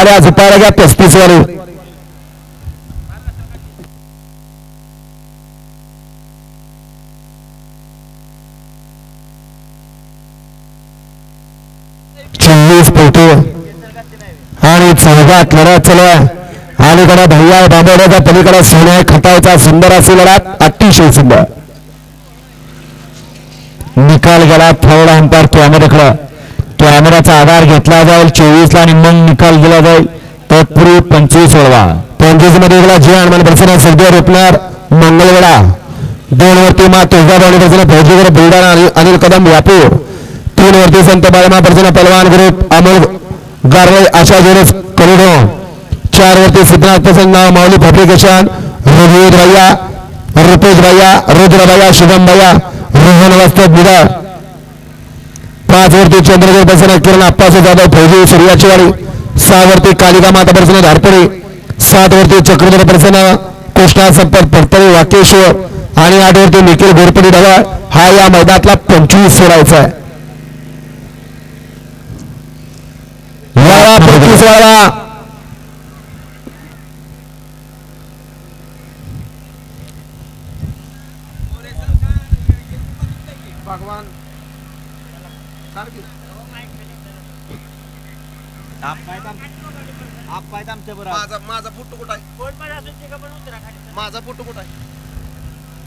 गाड्या झुपायला घ्या पस्तीस वाले. चोवीस पोटे. आणि चौघात लढत चला. आहे अलीकडे भैया बांबवड्याचा पलीकडे सोन्या खतायचा सुंदर अशी लढत अतिशय सुंदर. निकाल गेला थोडा अंपायर कॅमेऱ्याकडे कॅमेराचा आधार घेतला जाईल. चोवीस ला आणि मग निकाल दिला जाईल. तत्पूर्वी पंचवीस सोडवा. पंचवीसमध्ये गेला जे हनुमान प्रसन्न सध्या रोपणार मंगळवेळा दोन वरती मा तुळजाभवानी प्रसन्न फौजीगर बुलढाणा अनिल कदम यापूर. तीन वरती संत बाळमा प्रसन्न पलवान ग्रुप अमोल गारवे आशा जोरस कलिडो चार वरती सिद्धनाथ प्रसन्न माऊली फॅब्रिकेशन रघुवीर भैया रुपेश भैया रुद्र भैया शुभम भैया रोहन वस्त बिदा पाच वरती चंद्रदेव प्रसन्न किरण अप्पास जाधव फौजी सूर्याचीवाडी सहा वरती कालिका माता प्रसन्न धारपडे सात वरती चक्रधर प्रसन्न कृष्णा संपत परतळी वाकेश्वर. आणि आठवरती निखिल घोरपडी ढगाळ. हा या मैदानातला पंचवीस सोडायचा आहे. पंचवीस वाळा. भगवान. माझा माझा फोटो कुठं आहे? माझा फोटो कुठं आहे?